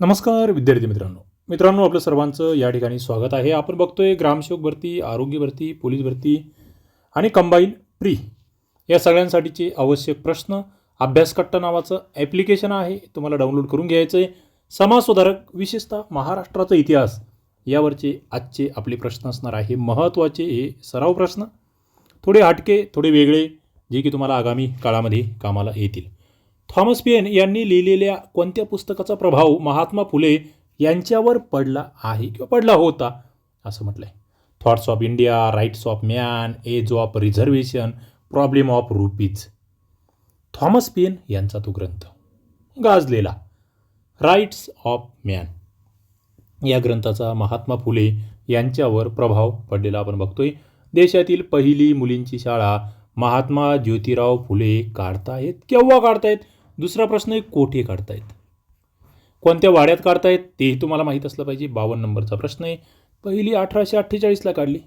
नमस्कार विद्यार्थी मित्रांनो. मित्रांनो आपलं सर्वांचं या ठिकाणी स्वागत आहे. आपण बघतोय ग्रामसेवक भरती आरोग्य भरती पोलीस भरती आणि कंबाईन प्री या सगळ्यांसाठीचे आवश्यक प्रश्न अभ्यासकट्टा नावाचं ॲप्लिकेशन आहे. तुम्हाला डाउनलोड करून घ्यायचं आहे समाजसुधारक विशेषतः महाराष्ट्राचा इतिहास यावरचे आजचे आपले प्रश्न असणार आहे. महत्त्वाचे हे सराव प्रश्न. थोडे हटके थोडे वेगळे जे की तुम्हाला आगामी काळामध्ये कामाला येतील. थॉमस पेन यांनी लिहिलेल्या कोणत्या पुस्तकाचा प्रभाव महात्मा फुले यांच्यावर पडला आहे किंवा पडला होता? असं म्हटलं आहे thoughts of India rights of man age of reservation problem of rupees Thomas Paine यांचा तो ग्रंथ गाजलेला. राईट्स ऑफ मॅन या ग्रंथाचा महात्मा फुले यांच्यावर प्रभाव पडलेला आपण बघतोय. देशातील पहिली मुलींची शाळा महात्मा ज्योतिराव फुले काढतायत. केव्हा काढतायत? दुसरा प्रश्न आहे कोठे काढतायत? कोणत्या वाड्यात काढतायत? तेही तुम्हाला माहीत असलं पाहिजे. बावन्न नंबरचा प्रश्न आहे. पहिली अठराशे अठ्ठेचाळीसला काढली.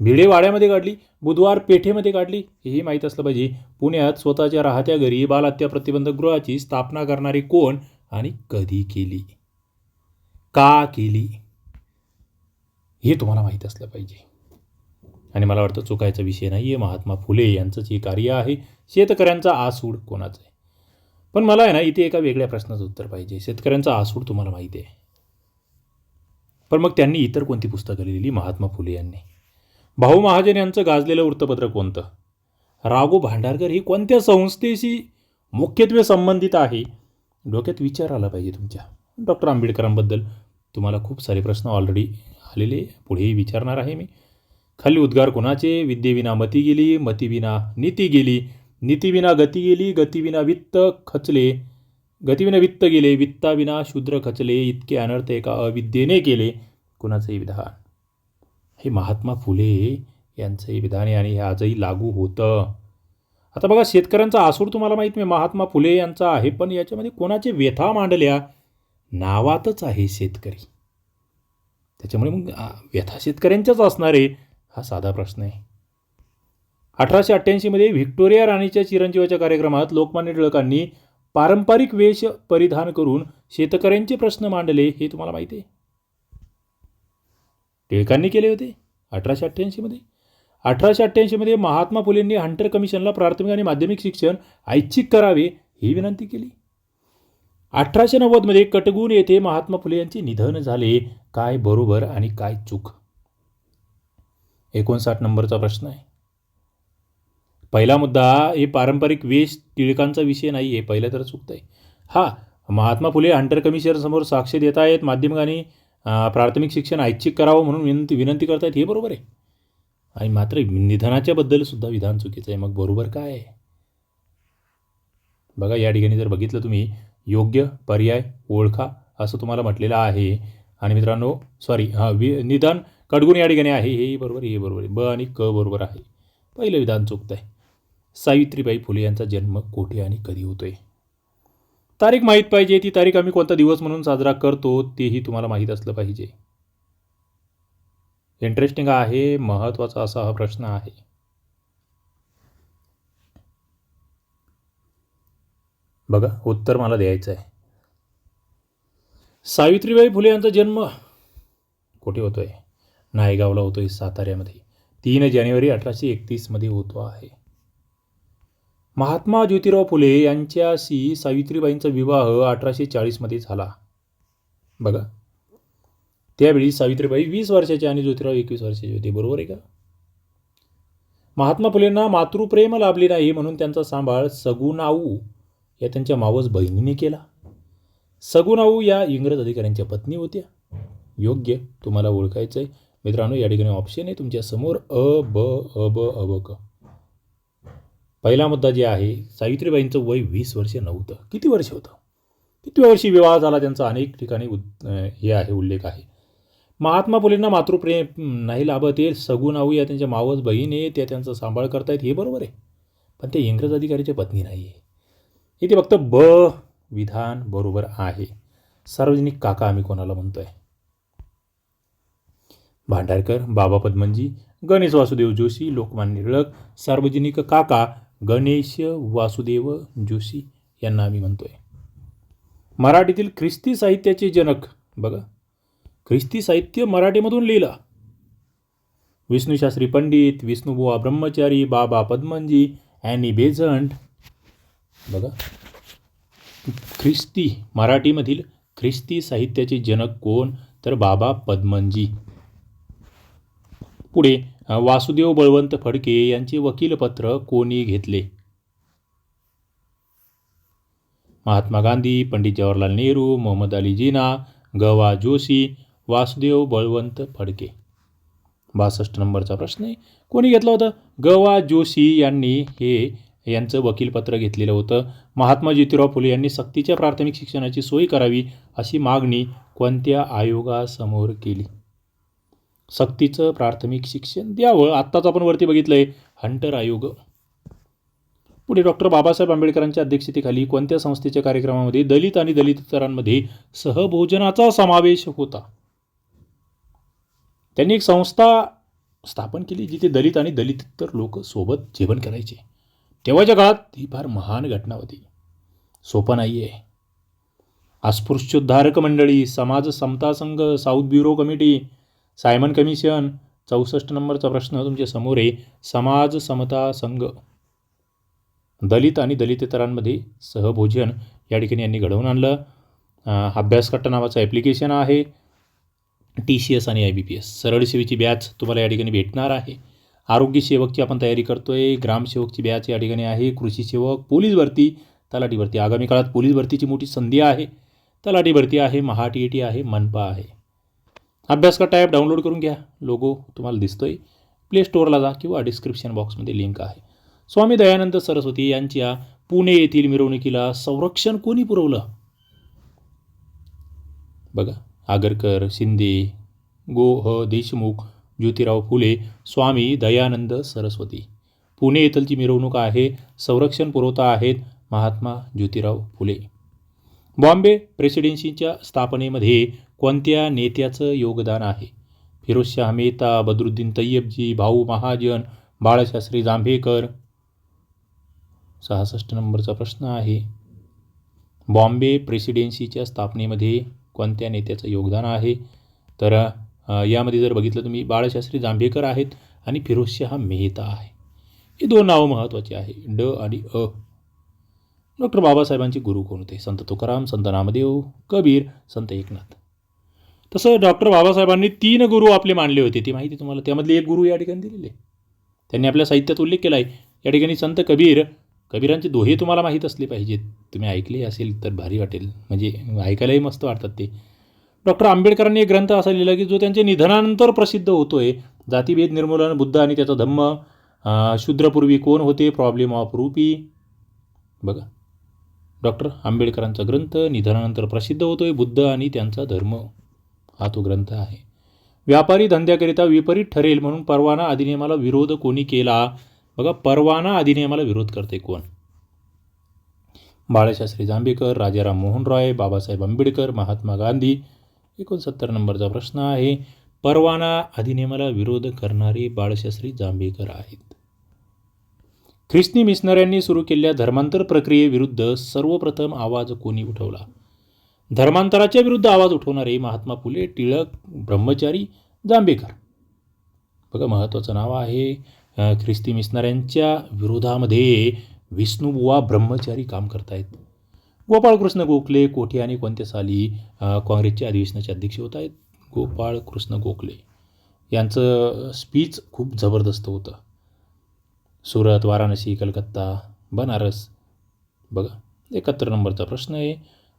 भिडे वाड्यामध्ये काढली. बुधवार पेठेमध्ये काढली. हेही माहीत असलं पाहिजे. पुण्यात स्वतःच्या राहत्या घरी बालहत्या प्रतिबंधक गृहाची स्थापना करणारे कोण आणि कधी केली? का केली? हे तुम्हाला माहीत असलं पाहिजे. आणि मला वाटतं चुकायचा विषय नाही आहे महात्मा फुले यांचंच हे कार्य आहे. शेतकऱ्यांचा आसूड कोणाचं आहे? पण मला आहे ना इथे एका वेगळ्या प्रश्नाचं उत्तर पाहिजे. शेतकऱ्यांचा आसूड तुम्हाला माहिती आहे. पण मग त्यांनी इतर कोणती पुस्तकं लिहिली? महात्मा फुले यांनी. भाऊ महाजन यांचं गाजलेलं वृत्तपत्र कोणतं? राघो भांडारकर ही कोणत्या संस्थेशी मुख्यत्वे संबंधित आहे? डोक्यात विचार आला पाहिजे तुमच्या. डॉक्टर आंबेडकरांबद्दल तुम्हाला खूप सारे प्रश्न ऑलरेडी आलेले पुढेही विचारणार आहे मी. खाली उद्गार कोणाचे? विद्येविना मती गेली मतीविना नीती गेली. नीतीविना गती गेली गतीविना वित्त खचले. गतीविना वित्त गेले वित्ताविना शूद्र खचले. इतके अनर्थ एका अविद्येने केले. कुणाचंही विधान? हे महात्मा फुले यांचंही विधान आहे आणि हे आजही लागू होतं. आता बघा शेतकऱ्यांचा आसूड तुम्हाला माहीत नाही महात्मा फुले यांचा आहे पण याच्यामध्ये कोणाचे व्यथा मांडल्या? नावातच आहे शेतकरी. त्याच्यामुळे मग व्यथा शेतकऱ्यांच्याच असणार आहे हा साधा प्रश्न आहे. अठराशे अठ्ठ्याऐंशीमध्ये व्हिक्टोरिया राणीच्या चिरंजीवाच्या कार्यक्रमात लोकमान्य टिळकांनी पारंपरिक वेश परिधान करून शेतकऱ्यांचे प्रश्न मांडले हे तुम्हाला माहिती आहे. टिळकांनी केले होते अठराशे अठ्ठ्याऐंशीमध्ये अठराशे अठ्ठ्याऐंशीमध्ये महात्मा फुलेंनी हंटर कमिशनला प्राथमिक आणि माध्यमिक शिक्षण ऐच्छिक करावे ही विनंती केली. अठराशे नव्वदमध्ये कटगुण येथे महात्मा फुले यांचे निधन झाले. काय बरोबर आणि काय चूक? एकोणसाठ नंबरचा प्रश्न आहे. पहिला मुद्दा हे पारंपरिक वेश टिळकांचा विषय नाही आहे पहिलं तर चुकतं आहे हा महात्मा फुले हंटर कमिशनसमोर साक्ष देत आहेत माध्यमिक आणि प्राथमिक शिक्षण ऐच्छिक करावं म्हणून विनंती विनंती करतायत हे बरोबर आहे. आणि मात्र निधनाच्याबद्दल सुद्धा विधान चुकीचं आहे मग बरोबर काय? आहे बघा या ठिकाणी जर बघितलं तुम्ही योग्य पर्याय ओळखा असं तुम्हाला म्हटलेलं आहे. आणि मित्रांनो सॉरी हां वि निदान कडगुण या ठिकाणी आहे हे बरोबर हे बरोबर आहे. ब आणि क बरोबर आहे. पहिलं विधान चुकतं आहे सावित्रीबाई फुले यांचा जन्म कोठे आणि कधी होतोय? तारीख माहीत पाहिजे. ती तारीख आम्ही कोणता दिवस म्हणून साजरा करतो तेही तुम्हाला माहीत असलं पाहिजे. इंटरेस्टिंग आहे महत्त्वाचा असा हा प्रश्न आहे. बघा उत्तर मला द्यायचं आहे सावित्रीबाई फुले यांचा जन्म कुठे होतोय? नायगावला होतोय साताऱ्यामध्ये. तीन जानेवारी अठराशे एकतीसमध्ये होतो आहे. महात्मा ज्योतिराव फुले यांच्याशी सावित्रीबाईंचा विवाह अठराशे चाळीसमध्ये झाला. बघा. त्यावेळी सावित्रीबाई वीस वर्षाचे आणि ज्योतिराव एकवीस वर्षाचे होते. बरोबर आहे का? महात्मा फुलेंना मातृप्रेम लाभले नाही म्हणून त्यांचा सांभाळ सगुनाऊ या त्यांच्या मावस बहिणीने केला. सगुनाऊ या इंग्रज अधिकाऱ्यांच्या पत्नी होत्या. योग्य. तुम्हाला ओळखायचं आहे मित्रांनो या ठिकाणी ऑप्शन आहे तुमच्यासमोर अ ब अ ब अ ब क. पहिला मुद्दा जे आहे सावित्रीबाईंचं वय वीस वर्ष नव्हतं. किती वर्ष होतं? किती वर्षी विवाह झाला त्यांचा? अनेक ठिकाणी उद- हे आहे उल्लेख आहे. महात्मा फुलेंना मातृप्रेम नाही लाभत हे सगुनाऊ या त्यांच्या मावस बहीण आहे त्या त्यांचा सांभाळ करतायत हे बरोबर आहे. पण ते इंग्रज अधिकारीच्या पत्नी नाही आहे इथे फक्त ब विधान बरोबर आहे. सार्वजनिक काका आम्ही कोणाला म्हणतोय? भांडारकर बाबा पद्मनजी गणेश वासुदेव जोशी लोकमान्य टिळक सार्वजनिक काका गणेश वासुदेव जोशी यांना आम्ही म्हणतो आहे मराठीतील ख्रिस्ती साहित्याचे जनक बघा. ख्रिस्ती साहित्य मराठीमधून लिहिलं. विष्णूशास्त्री पंडित विष्णुबुवा ब्रह्मचारी बाबा पद्मनजी ॲनी बेझंट बघा. ख्रिस्ती मराठीमधील ख्रिस्ती साहित्याचे जनक कोण? तर बाबा पद्मनजी. पुढे वासुदेव बळवंत फडके यांचे वकीलपत्र कोणी घेतले? महात्मा गांधी पंडित जवाहरलाल नेहरू मोहम्मद अली जिना गवा जोशी वासुदेव बळवंत फडके. बासष्ट नंबरचा प्रश्न आहे. कोणी घेतला होता? गवा जोशी यांनी हे यांचं वकीलपत्र घेतलेलं होतं. महात्मा ज्योतिराव फुले यांनी सक्तीच्या प्राथमिक शिक्षणाची सोय करावी अशी मागणी कोणत्या आयोगासमोर केली? सक्तीचं प्राथमिक शिक्षण द्यावं. आत्ताच आपण वरती बघितलं आहे हंटर आयोग. पुढे डॉक्टर बाबासाहेब आंबेडकरांच्या अध्यक्षतेखाली कोणत्या संस्थेच्या कार्यक्रमामध्ये दलित आणि दलितरांमध्ये सहभोजनाचा समावेश होता? त्यांनी एक संस्था स्थापन केली जिथे दलित आणि दलितर लोक सोबत जेवण करायचे. तेव्हाच्या काळात ही फार महान घटना होती. सोपं नाही आहे अस्पृश्योद्धारक मंडळी Samaj Samata Sangh Southborough committee Simon commission चौसष्ट नंबरचा प्रश्न तुमच्यासमोर आहे. समाज समता संघ. दलित आणि दलितेतरांमध्ये सहभोजन या ठिकाणी यांनी घडवून आणलं. अभ्यासकट्ट अभ्यासकट्टा नावाचं ॲप्लिकेशन आहे. टी सी एस आणि आय बी पी एस सरळ सेवेची बॅच तुम्हाला या ठिकाणी भेटणार आहे. आरोग्य सेवकची आपण तयारी करतो आहे ग्रामसेवकची बॅच या ठिकाणी आहे. कृषी सेवक पोलीस भरती तलाठी भरती. आगामी काळात पोलीस भरतीची मोठी संधी आहे. तलाठी भरती आहे. महा टी ए टी आहे. मनपा आहे. अभ्यासकट्टा ॲप डाउनलोड करून घ्या. लोगो तुम्हाला दिसतोय. प्ले स्टोअरला जा किंवा डिस्क्रिप्शन बॉक्समध्ये लिंक आहे. स्वामी दयानंद सरस्वती यांच्या पुणे येथील मिरवणुकीला संरक्षण कोणी पुरवलं? बघा आगरकर शिंदे गो ह देशमुख ज्योतिराव फुले स्वामी दयानंद सरस्वती. पुणे येथलची मिरवणूक आहे संरक्षण पुरवता आहेत महात्मा ज्योतिराव फुले. बॉम्बे प्रेसिडेन्सीच्या स्थापनेमध्ये कोणत्या नेत्याचं योगदान आहे? फिरोजशाह मेहता बदरुद्दीन तय्यबजी भाऊ महाजन बाळशास्त्री जांभेकर. सहासष्ट नंबरचा प्रश्न आहे. बॉम्बे प्रेसिडेन्सीच्या स्थापनेमध्ये कोणत्या नेत्याचं योगदान आहे? तर यामध्ये जर बघितलं तुम्ही बाळशास्त्री जांभेकर आहेत आणि फिरोजशाह मेहता आहे. हे दोन नावं महत्त्वाची आहे ड आणि अ. डॉक्टर बाबासाहेबांचे गुरु कोण होते? संत तुकाराम संत नामदेव कबीर संत एकनाथ. तसं डॉक्टर बाबासाहेबांनी तीन गुरु आपले मानले होते. ती माहिती तुम्हाला? त्यामधले एक गुरु या ठिकाणी दिलेले त्यांनी आपल्या साहित्यात उल्लेख केला आहे या ठिकाणी संत कबीर कबीरांचे दोहे तुम्हाला माहीत असले पाहिजेत. तुम्ही ऐकले असेल तर भारी वाटेल. म्हणजे ऐकायलाही मस्त वाटतात ते. डॉक्टर आंबेडकरांनी एक ग्रंथ असा लिहिला की जो त्यांच्या निधनानंतर प्रसिद्ध होतो आहे जातीभेद निर्मूलन बुद्ध आणि त्याचा धम्म. शूद्रपूर्वी कोण होते? प्रॉब्लेम ऑफ रूपी. बघा. डॉक्टर आंबेडकरांचा ग्रंथ निधनानंतर प्रसिद्ध होतोय बुद्ध आणि त्यांचा धर्म. हा तो ग्रंथ आहे. व्यापारी धंद्याकरिता विपरीत ठरेल म्हणून परवाना अधिनियमाला विरोध कोणी केला? बघा परवाना अधिनियमाला विरोध करते कोण? बाळशास्त्री जांभेकर राजाराम मोहन रॉय बाबासाहेब आंबेडकर महात्मा गांधी. एकोणसत्तर नंबरचा प्रश्न आहे परवाना अधिनियमाला विरोध करणारे बाळशास्त्री जांभेकर आहेत. ख्रिस्ती मिशनऱ्यांनी सुरू केलेल्या धर्मांतर प्रक्रियेविरुद्ध सर्वप्रथम आवाज कोणी उठवला? धर्मांतराच्या विरुद्ध आवाज उठवणारे महात्मा फुले टिळक ब्रह्मचारी जांभेकर. बघा महत्त्वाचं नाव आहे ख्रिस्ती मिशनऱ्यांच्या विरोधामध्ये विष्णुबुवा ब्रह्मचारी काम करतायत. गोपाळकृष्ण गोखले कोठे आणि कोणत्या साली काँग्रेसच्या काँग्रेसचे अधिवेशनाचे अध्यक्ष होत आहेत गोपाळकृष्ण गोखले. यांचं स्पीच खूप जबरदस्त होतं. सुरत वाराणसी कलकत्ता बनारस. बघा एकाहत्तर नंबरचा प्रश्न आहे.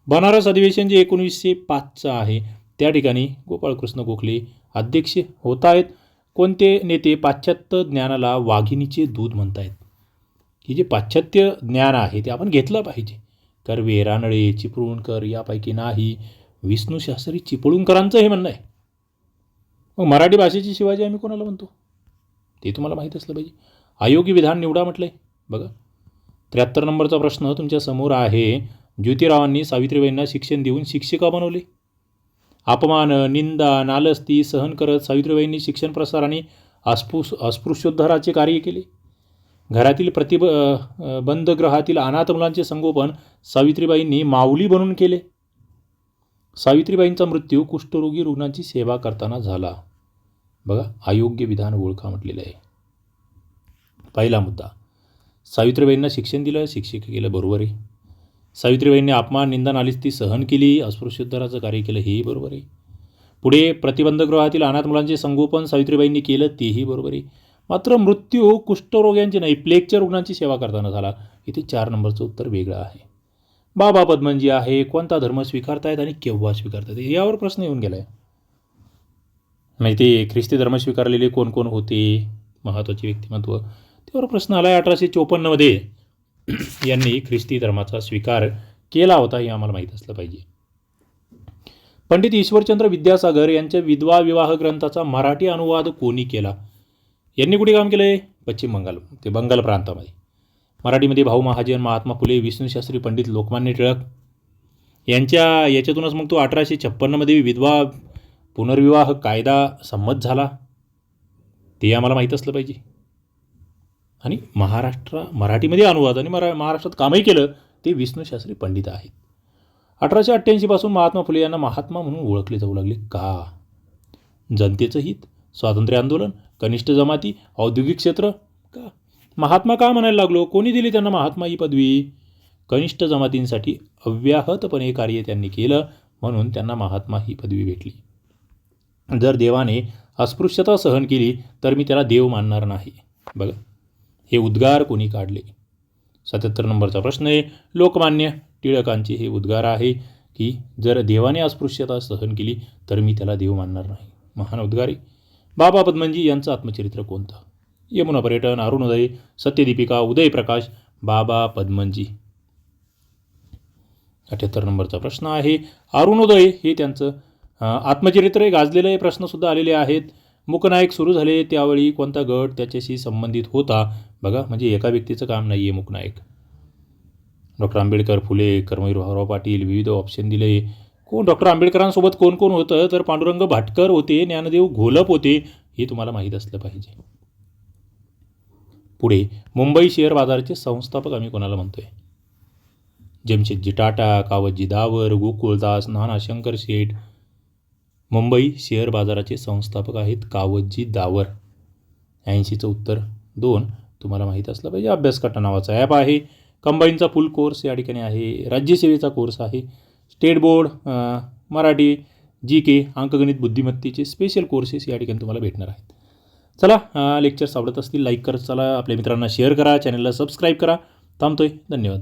बनारस अधिवेशन जे एकोणीसशे पाचचं आहे त्या ठिकाणी गोपाळकृष्ण गोखले अध्यक्ष होत आहेत कोणते नेते पाश्चात्य ज्ञानाला वाघिणीचे दूध म्हणतायत? की जे पाश्चात्य ज्ञान आहे ते आपण घेतलं पाहिजे. कर्वे रानळे चिपळूणकर यापैकी नाही. विष्णू शास्त्री चिपळूणकरांचं हे म्हणणं आहे. मग मराठी भाषेची शिवाजी आम्ही कोणाला म्हणतो? ते तुम्हाला माहीत असलं पाहिजे. अयोग्य विधान निवडा म्हटलं. आहे बघा. त्र्याहत्तर नंबरचा प्रश्न तुमच्यासमोर आहे. ज्योतिरावांनी सावित्रीबाईंना शिक्षण देऊन शिक्षिका बनवले. अपमान निंदा नालस्ती सहन करत सावित्रीबाईंनी शिक्षण प्रसार आणि अस्पृश अस्पृश्योद्धाराचे कार्य केले. घरातील प्रतिब बंदग्रहातील अनाथ मुलांचे संगोपन सावित्रीबाईंनी माऊली बनून केले. सावित्रीबाईंचा मृत्यू कुष्ठरोगी रुग्णांची सेवा करताना झाला. बघा अयोग्य विधान ओळखा म्हटलेलं आहे. पहिला मुद्दा. सावित्रीबाईंना शिक्षण दिलं शिक्षक केलं बरोबर आहे. सावित्रीबाईंनी अपमान निंदा आलीच ती सहन केली अस्पृश्योद्धराचं कार्य केलं हेही बरोबर आहे. पुढे प्रतिबंधगृहातील अनाथ मुलांचे संगोपन सावित्रीबाईंनी केलं तेही बरोबर आहे. मात्र मृत्यू कुष्ठरोग्यांची नाही प्लेगच्या रुग्णांची सेवा करताना झाला. इथे चार नंबरचं उत्तर वेगळं आहे. बाबा पद्मनजी आहे कोणता धर्म स्वीकारतायत आणि केव्हा स्वीकारतायत यावर प्रश्न येऊन गेला आहे माहिती ख्रिस्ती धर्म स्वीकारलेले कोण कोण होते? महत्त्वाचे व्यक्तिमत्व. त्यावर प्रश्न आला आहे अठराशे चोपन्नमध्ये यांनी ख्रिस्ती धर्माचा स्वीकार केला होता हे आम्हाला माहीत असलं पाहिजे. पंडित ईश्वरचंद्र विद्यासागर यांच्या विधवा विवाह ग्रंथाचा मराठी अनुवाद कोणी केला? यांनी कुठे काम केलं आहे पश्चिम बंगाल ते बंगाल प्रांतामध्ये. मराठीमध्ये भाऊ महाजन महात्मा फुले विष्णूशास्त्री पंडित लोकमान्य टिळक यांच्या याच्यातूनच मग तो अठराशे छप्पन्नमध्ये विधवा पुनर्विवाह कायदा संमत झाला. ते आम्हाला माहीत असलं पाहिजे. आणि महाराष्ट्र मराठीमध्ये अनुवाद आणि मरा महाराष्ट्रात कामही केलं ते विष्णूशास्त्री पंडित आहेत. अठराशे अठ्ठ्याऐंशीपासून महात्मा फुले यांना महात्मा म्हणून ओळखले जाऊ लागले. का? जनतेचं हित स्वातंत्र्य आंदोलन कनिष्ठ जमाती औद्योगिक क्षेत्र? का? महात्मा का म्हणायला लागलो? कोणी दिली त्यांना महात्मा ही पदवी? कनिष्ठ जमातींसाठी अव्याहतपणे कार्य त्यांनी केलं म्हणून त्यांना महात्मा ही पदवी भेटली. जर देवाने अस्पृश्यता सहन केली तर मी त्याला देव मानणार नाही. बघा. हे उद्गार कोणी काढले? सत्याहत्तर नंबरचा प्रश्न आहे. लोकमान्य टिळकांचे हे उद्गार आहे की जर देवाने अस्पृश्यता सहन केली तर मी त्याला देव मानणार नाही. महान उद्गार. आहे बाबा पद्मनजी यांचं आत्मचरित्र कोणतं? यमुना पर्यटन अरुणोदय सत्यदीपिका उदयप्रकाश बाबा पद्मनजी अठ्याहत्तर नंबरचा प्रश्न आहे. अरुणोदय हे त्यांचं आत्मचरित्र गाजलेले प्रश्नसुद्धा आलेले आहेत. मुकनायक सुरू झाले त्यावेळी कोणता गट त्याच्याशी संबंधित होता? बघा म्हणजे एका व्यक्तीचं काम नाही आहे मुकनायक. डॉक्टर आंबेडकर फुले कर्मवीर भाऊराव पाटील विविध ऑप्शन दिले. कोण? डॉक्टर आंबेडकरांसोबत कोण कोण होतं? तर पांडुरंग भाटकर होते ज्ञानदेव घोलप होते. हे तुम्हाला माहीत असलं पाहिजे. पुढे मुंबई शेअर बाजाराचे संस्थापक आम्ही कोणाला म्हणतोय? जमशेदजी टाटा कावतजी दावर गोकुळदास नाना शंकर शेठ मुंबई शेअर बाजाराचे संस्थापक आहेत कावतजी दावर. ऐंशीचं उत्तर दोन. तुम्हाला माहीत असलं पाहिजे अभ्यासकट्टा नावाचा ॲप आहे. कंबाईनचा फुल कोर्स या ठिकाणी आहे. राज्यसेवेचा कोर्स आहे. State board Marathi G K अंकगणित बुद्धिमत्तेचे स्पेशल कोर्सेस या ठिकाणी तुम्हाला भेटणार आहेत. चला लेक्चर्स आवडत असतील. लाईक करत चला. आपल्या मित्रांना शेअर करा. चॅनलला सबस्क्राईब करा. थांबतोय. धन्यवाद.